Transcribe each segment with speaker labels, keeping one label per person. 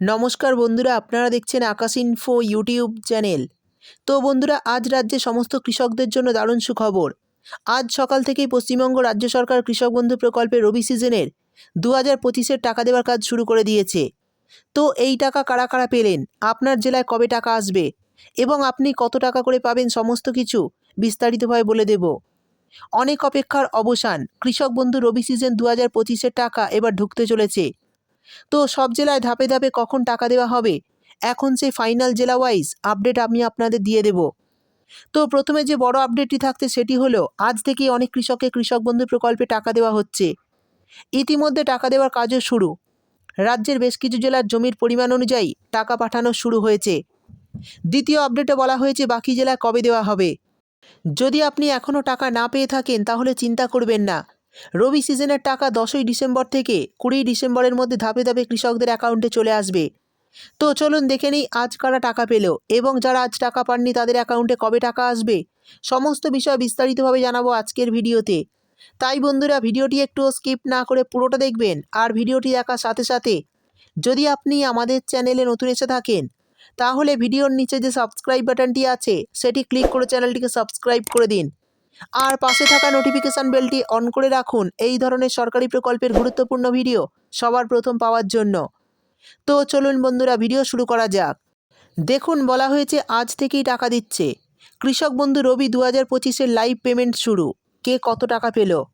Speaker 1: নমস্কার বন্ধুরা, আপনারা দেখছেন আকাশ ইনফো ইউটিউব চ্যানেল তো বন্ধুরা, আজ রাজ্যে সমস্ত কৃষকদের জন্য দারুণ সুখবর। আজ সকাল থেকেই পশ্চিমবঙ্গ রাজ্য সরকার কৃষক বন্ধু প্রকল্পে রবি সিজনের দু হাজার পঁচিশের টাকা দেওয়ার কাজ শুরু করে দিয়েছে। তো এই টাকা কারা কারা পেলেন? আপনার জেলায় কবে টাকা আসবে? এবং আপনি কত টাকা করে পাবেন সমস্ত কিছু বিস্তারিতভাবে বলে দেব। অনেক অপেক্ষার অবসান। কৃষক বন্ধু রবি সিজন দু হাজার পঁচিশের টাকা এবার ঢুকতে চলেছে। তো সব জেলায় ধাপে ধাপে কখন টাকা দেওয়া হবে? এখন সেই ফাইনাল জেলা ওয়াইজ আপডেট আমি আপনাদের দিয়ে দেব। তো প্রথমে যে বড় আপডেটটি থাকতে সেটি হলো, আজ থেকেই অনেক কৃষককে কৃষক বন্ধু প্রকল্পে টাকা দেওয়া হচ্ছে। ইতিমধ্যে টাকা দেওয়ার কাজও শুরু। রাজ্যের বেশ কিছু জেলার জমির পরিমাণ অনুযায়ী টাকা পাঠানো শুরু হয়েছে। দ্বিতীয় আপডেটে বলা হয়েছে বাকি জেলায় কবে দেওয়া হবে। যদি আপনি এখনও টাকা না পেয়ে থাকেন, তাহলে চিন্তা করবেন না। রবি সিজনের টাকা দশই ডিসেম্বর থেকে কুড়ি ডিসেম্বরের মধ্যে ধাপে ধাপে কৃষকদের অ্যাকাউন্টে চলে আসবে। তো চলুন দেখে নেই আজ কারা টাকা পেল এবং যারা আজ টাকা পাননি তাদের অ্যাকাউন্টে কবে টাকা আসবে? সমস্ত বিষয় বিস্তারিতভাবে জানাব আজকের ভিডিওতে। তাই বন্ধুরা, ভিডিওটি একটু স্কিপ না করে পুরোটা দেখবেন আর ভিডিওটি দেখার সাথে সাথে যদি আপনি আমাদের চ্যানেলে নতুন এসে থাকেন, তাহলে ভিডিওর নিচে যে সাবস্ক্রাইব বাটনটি আছে, সেটি ক্লিক করে চ্যানেলটিকে সাবস্ক্রাইব করে দিন। আর পাশে থাকা নোটিফিকেশান বেলটি অন করে রাখুন। এই ধরনের সরকারি প্রকল্পের গুরুত্বপূর্ণ ভিডিও সবার প্রথম পাওয়ার জন্য। তো চলুন বন্ধুরা ভিডিও শুরু করা যাক। দেখুন, বলা হয়েছে আজ থেকেই টাকা দিচ্ছে। কৃষক বন্ধু রবি দু হাজার পঁচিশের লাইভ পেমেন্ট শুরু। কে কত টাকা পেল?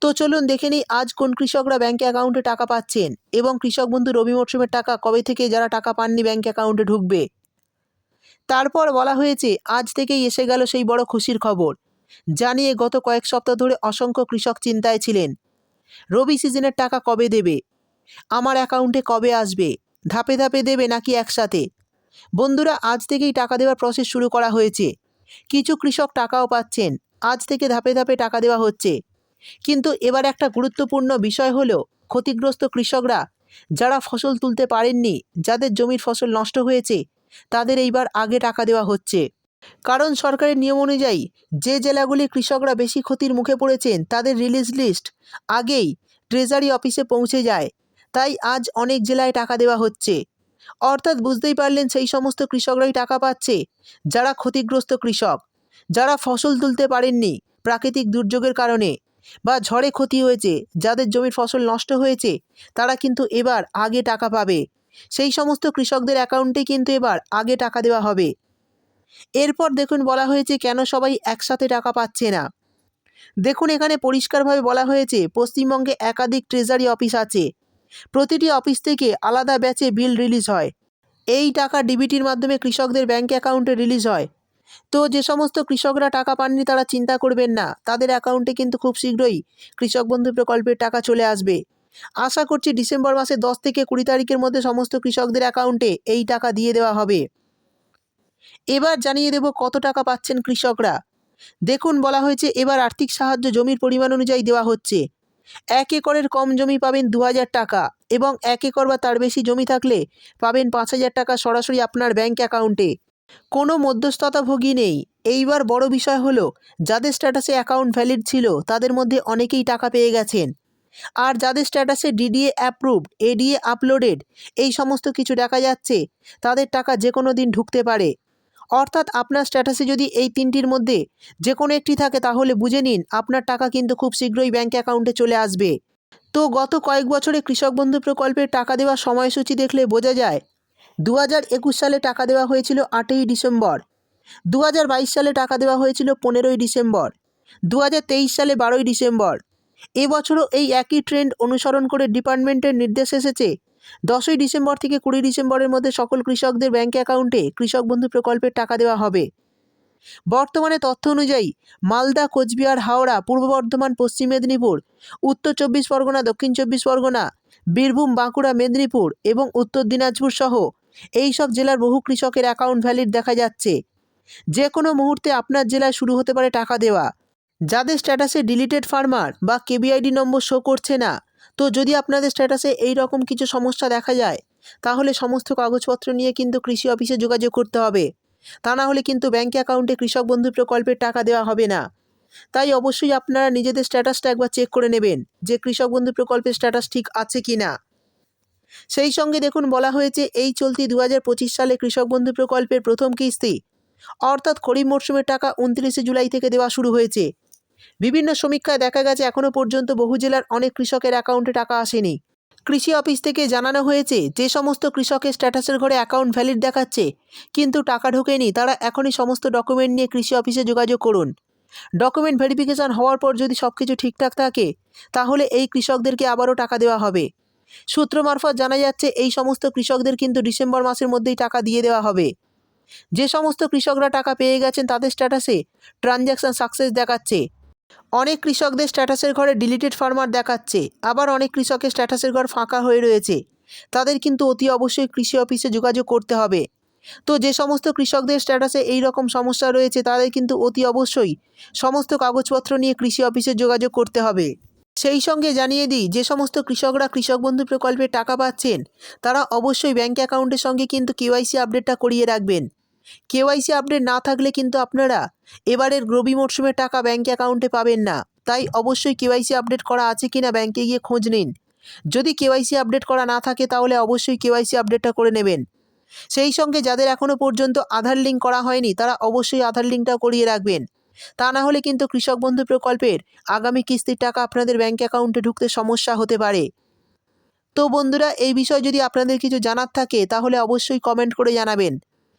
Speaker 1: তো চলুন দেখে নিই, আজ কোন কৃষকরা ব্যাঙ্ক অ্যাকাউন্টে টাকা পাচ্ছেন? এবং কৃষক বন্ধু রবি মরশুমের টাকা কবে থেকে যারা টাকা পাননি ব্যাঙ্ক অ্যাকাউন্টে ঢুকবে? তারপর বলা হয়েছে, আজ থেকেই এসে গেল সেই বড় খুশির খবর। জানিয়ে গত কয়েক সপ্তাহ ধরে অসংখ্য কৃষক চিন্তায় ছিলেন। রবি সিজনের টাকা কবে দেবে? আমার অ্যাকাউন্টে কবে আসবে? ধাপে ধাপে দেবে নাকি একসাথে? বন্ধুরা, আজ থেকেই টাকা দেওয়ার প্রসেস শুরু করা হয়েছে। কিছু কৃষক টাকাও পাচ্ছেন। আজ থেকে ধাপে ধাপে টাকা দেওয়া হচ্ছে। কিন্তু এবার একটা গুরুত্বপূর্ণ বিষয় হলো, ক্ষতিগ্রস্ত কৃষকরা, যারা ফসল তুলতে পারেননি, যাদের জমির ফসল নষ্ট হয়েছে, তাদের এইবার আগে টাকা দেওয়া হচ্ছে। কারণ সরকারের নিয়ম অনুযায়ী যে জেলাগুলি কৃষকরা বেশি ক্ষতির মুখে পড়েছেন তাদের রিলিজ লিস্ট আগেই ট্রেজারি অফিসে পৌঁছে যায়। তাই আজ অনেক জেলায় টাকা দেওয়া হচ্ছে। অর্থাৎ বুঝতেই পারলেন সেই সমস্ত কৃষকরাই টাকা পাচ্ছে, যারা ক্ষতিগ্রস্ত কৃষক, যারা ফসল তুলতে পারেননি প্রাকৃতিক দুর্যোগের কারণে বা ঝড়ে ক্ষতি হয়েছে, যাদের জমির ফসল নষ্ট হয়েছে, তারা কিন্তু এবার আগে টাকা পাবে। সেই সমস্ত কৃষকদের অ্যাকাউন্টে কিন্তু এবার আগে টাকা দেওয়া হবে। এরপর দেখুন বলা হয়েছে, কেন সবাই একসাথে টাকা পাচ্ছে না? দেখুন এখানে পরিষ্কারভাবে বলা হয়েছে, পশ্চিমবঙ্গে একাধিক ট্রেজারি অফিস আছে। প্রতিটি অফিস থেকে আলাদা ব্যাচে বিল রিলিজ হয়। এই টাকা ডিবিটির মাধ্যমে কৃষকদের ব্যাঙ্ক অ্যাকাউন্টে রিলিজ হয়। তো যে সমস্ত কৃষকরা টাকা পাননি তারা চিন্তা করবেন না। তাদের অ্যাকাউন্টে কিন্তু খুব শীঘ্রই কৃষক বন্ধু প্রকল্পের টাকা চলে আসবে। আশা করছি ডিসেম্বর মাসে দশ থেকে কুড়ি তারিখের মধ্যে সমস্ত কৃষকদের অ্যাকাউন্টে এই টাকা দিয়ে দেওয়া হবে। এবার জানিয়ে দেব কত টাকা পাচ্ছেন কৃষকরা। দেখুন, বলা হয়েছে এবার আর্থিক সাহায্য জমির পরিমাণ অনুযায়ী দেওয়া হচ্ছে। এক একরের কম জমি পাবেন দু হাজার টাকা এবং এক একর বা তার বেশি জমি থাকলে পাবেন পাঁচ হাজার টাকা সরাসরি আপনার ব্যাঙ্ক অ্যাকাউন্টে। কোনো মধ্যস্থতাভোগী নেই। এইবার বড় বিষয় হলো, যাদের স্ট্যাটাসে অ্যাকাউন্ট ভ্যালিড ছিল, তাদের মধ্যে অনেকেই টাকা পেয়ে গেছেন। আর যাদের স্ট্যাটাসে ডিডিএ অ্যাপ্রুভড, এডিএ আপলোডেড, এই সমস্ত কিছু দেখা যাচ্ছে, তাদের টাকা যে কোনো দিন ঢুকতে পারে। অর্থাৎ আপনার স্ট্যাটাসে যদি এই তিনটির মধ্যে যে কোনো একটি থাকে, তাহলে বুঝে নিন আপনার টাকা কিন্তু খুব শীঘ্রই ব্যাঙ্ক অ্যাকাউন্টে চলে আসবে। তো গত কয়েক বছরে কৃষক বন্ধু প্রকল্পের টাকা দেওয়ার সময়সূচি দেখলে বোঝা যায় দু হাজার একুশ সালে টাকা দেওয়া হয়েছিল আটই ডিসেম্বর দু হাজার বাইশ সালে টাকা দেওয়া হয়েছিল পনেরোই ডিসেম্বর দু হাজার তেইশ সালে বারোই ডিসেম্বর। এবছরও এই একই ট্রেন্ড অনুসরণ করে ডিপার্টমেন্টের নির্দেশ এসেছে। দশই ডিসেম্বর থেকে কুড়ি ডিসেম্বরের মধ্যে সকল কৃষকদের ব্যাঙ্ক অ্যাকাউন্টে কৃষক বন্ধু প্রকল্পের টাকা দেওয়া হবে। বর্তমানে তথ্য অনুযায়ী মালদা, কোচবিহার, হাওড়া, পূর্ব বর্ধমান, পশ্চিম মেদিনীপুর, উত্তর চব্বিশ পরগনা, দক্ষিণ চব্বিশ পরগনা, বীরভূম, বাঁকুড়া, মেদিনীপুর এবং উত্তর দিনাজপুর সহ এই সব জেলার বহু কৃষকের অ্যাকাউন্ট ভ্যালিড দেখা যাচ্ছে। যে কোনো মুহূর্তে আপনার জেলায় শুরু হতে পারে টাকা দেওয়া। যাদের স্ট্যাটাসে ডিলিটেড ফার্মার বা কেবিআইডি নম্বর শো করছে না তো যদি আপনাদের স্ট্যাটাসে এই রকম কিছু সমস্যা দেখা যায়, তাহলে সমস্ত কাগজপত্র নিয়ে কিন্তু কৃষি অফিসে যোগাযোগ করতে হবে। তা না হলে কিন্তু ব্যাঙ্ক অ্যাকাউন্টে কৃষক বন্ধু প্রকল্পের টাকা দেওয়া হবে না। তাই অবশ্যই আপনারা নিজেদের স্ট্যাটাসটা একবার চেক করে নেবেন, যে কৃষক বন্ধু প্রকল্পের স্ট্যাটাস ঠিক আছে কি না সেই সঙ্গে দেখুন, বলা হয়েছে এই চলতি দু হাজার পঁচিশ সালে কৃষক বন্ধু প্রকল্পের প্রথম কিস্তি, অর্থাৎ খরিফ মরশুমের টাকা উনত্রিশে জুলাই থেকে দেওয়া শুরু হয়েছে। বিভিন্ন সমীক্ষায় দেখা গেছে এখনও পর্যন্ত বহু জেলার অনেক কৃষকের অ্যাকাউন্টে টাকা আসেনি। কৃষি অফিস থেকে জানানো হয়েছে, যে সমস্ত কৃষকের স্ট্যাটাসের ঘরে অ্যাকাউন্ট ভ্যালিড দেখাচ্ছে, কিন্তু টাকা ঢোকেনি, তারা এখনই সমস্ত ডকুমেন্ট নিয়ে কৃষি অফিসে যোগাযোগ করুন। ডকুমেন্ট ভেরিফিকেশন হওয়ার পর যদি সব কিছু ঠিকঠাক থাকে, তাহলে এই কৃষকদেরকে আবারও টাকা দেওয়া হবে। সূত্র মারফত জানা যাচ্ছে, এই সমস্ত কৃষকদের কিন্তু ডিসেম্বর মাসের মধ্যেই টাকা দিয়ে দেওয়া হবে। যে সমস্ত কৃষকরা টাকা পেয়ে গেছেন তাদের স্ট্যাটাসে, ট্রানজ্যাকশান সাকসেস দেখাচ্ছে। অনেক কৃষকদের স্ট্যাটাসের ঘরে ডিলিটেড ফার্মার দেখাচ্ছে, আবার অনেক কৃষকের স্ট্যাটাসের ঘর ফাঁকা হয়ে রয়েছে। তাদের কিন্তু অতি অবশ্যই কৃষি অফিসে যোগাযোগ করতে হবে। তো যে সমস্ত কৃষকদের স্ট্যাটাসে এই রকম সমস্যা রয়েছে, তাদের কিন্তু অতি অবশ্যই সমস্ত কাগজপত্র নিয়ে কৃষি অফিসে যোগাযোগ করতে হবে। সেই সঙ্গে জানিয়ে দিই, যে সমস্ত কৃষকরা কৃষক বন্ধু প্রকল্পে টাকা পাচ্ছেন, তারা অবশ্যই ব্যাঙ্ক অ্যাকাউন্টের সঙ্গে কিন্তু কেওয়াইসি আপডেটটা করিয়ে রাখবেন। কেওয়াইসি আপডেট না থাকলে কিন্তু আপনারা এবারের রবি মরশুমের টাকা ব্যাঙ্ক অ্যাকাউন্টে পাবেন না। তাই অবশ্যই কেওয়াইসি আপডেট করা আছে কি না ব্যাঙ্কে গিয়ে খোঁজ নিন। যদি কেওয়াইসি আপডেট করা না থাকে তাহলে অবশ্যই কেওয়াইসি আপডেটটা করে নেবেন। সেই সঙ্গে যাদের এখনও পর্যন্ত আধার লিঙ্ক করা হয়নি, তারা অবশ্যই আধার লিঙ্কটাও করিয়ে রাখবেন। তা না হলে কিন্তু কৃষক বন্ধু প্রকল্পের আগামী কিস্তির টাকা আপনাদের ব্যাঙ্ক অ্যাকাউন্টে ঢুকতে সমস্যা হতে পারে। তো বন্ধুরা, এই বিষয়ে যদি আপনাদের কিছু জানার থাকে, তাহলে অবশ্যই কমেন্ট করে জানাবেন।